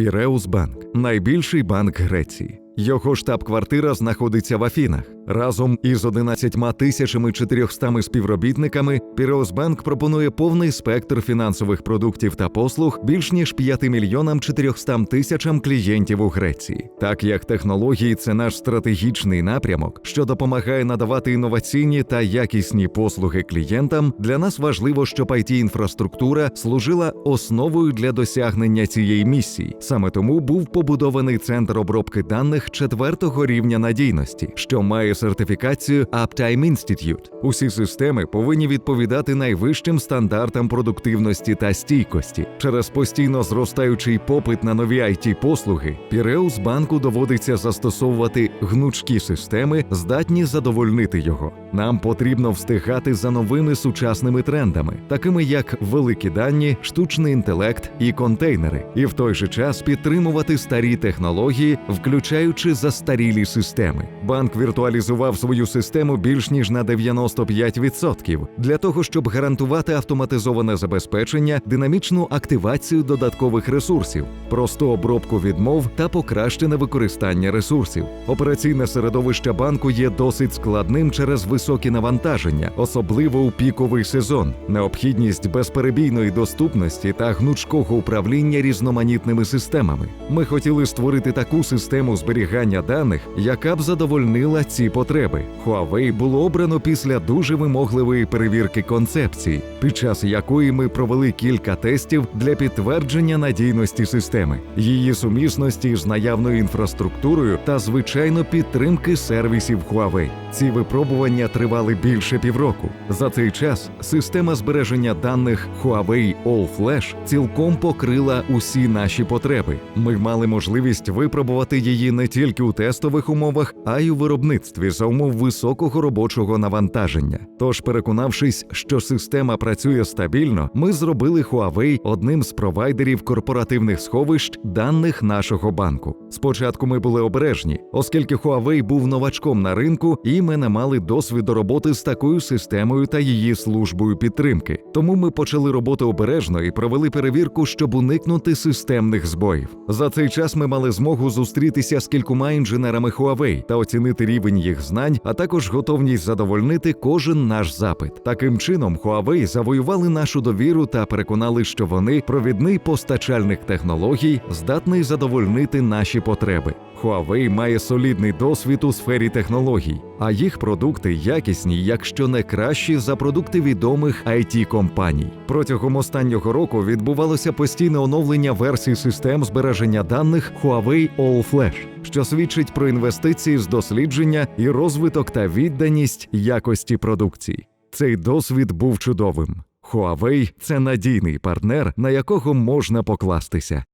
Піреус Банк найбільший банк Греції. Його штаб-квартира знаходиться в Афінах. Разом із 11 тисячами 400 співробітниками Піреосбанк пропонує повний спектр фінансових продуктів та послуг більш ніж 5 мільйонам 400 тисячам клієнтів у Греції. Так як технології це наш стратегічний напрямок, що допомагає надавати інноваційні та якісні послуги клієнтам. Для нас важливо, щоб it інфраструктура служила основою для досягнення цієї місії. Саме тому був побудований центр обробки даних четвертого рівня надійності, що має сертифікацію Uptime Institute. Усі системи повинні відповідати найвищим стандартам продуктивності та стійкості. Через постійно зростаючий попит на нові it послуги Піреус банку доводиться застосовувати гнучкі системи, здатні задовольнити його. Нам потрібно встигати за новими сучасними трендами, такими як великі дані, штучний інтелект і контейнери, і в той же час підтримувати старі технології, включаючи застарілі системи. Банк віртуалізував свою систему більш ніж на 95% для того, щоб гарантувати автоматизоване забезпечення, динамічну активацію додаткових ресурсів, просту обробку відмов та покращене використання ресурсів. Операційне середовище банку є досить складним через високі навантаження, особливо у піковий сезон, необхідність безперебійної доступності та гнучкого управління різноманітними системами. Ми хотіли створити таку систему зберігання даних, яка б задовольнила ці потреби. Huawei було обрано після дуже вимогливої перевірки концепції, під час якої ми провели кілька тестів для підтвердження надійності системи, її сумісності з наявною інфраструктурою та звичайно підтримки сервісів Huawei. Ці випробування тривали більше півроку. За цей час система збереження даних Huawei All Flash цілком покрила усі наші потреби. Ми мали можливість випробувати її не тільки у тестових умовах, а й у виробництві за умов високого робочого навантаження. Тож, переконавшись, що система працює стабільно, ми зробили Huawei одним з провайдерів корпоративних сховищ даних нашого банку. Спочатку ми були обережні, оскільки Huawei був новачком на ринку, і ми не мали досвіду роботи з такою системою та її службою підтримки. Тому ми почали роботу обережно і провели перевірку, щоб уникнути системних збоїв. За цей час ми мали змогу зустрітися з кількома інженерами Huawei та оцінити рівень їх знань, а також готовність задовольнити кожен наш запит. Таким чином, Huawei завоювали нашу довіру та переконали, що вони провідний постачальник технологій, здатний задовольнити наші потреби. Huawei має солідний досвід у сфері технологій, а їх продукти якісні, якщо не кращі за продукти відомих it компаній. Протягом останнього року відбувалося постійне оновлення версій систем збереження даних Huawei All Flash, що свідчить про інвестиції з дослідження і розвиток та відданість якості продукції. Цей досвід був чудовим. Huawei – це надійний партнер, на якого можна покластися.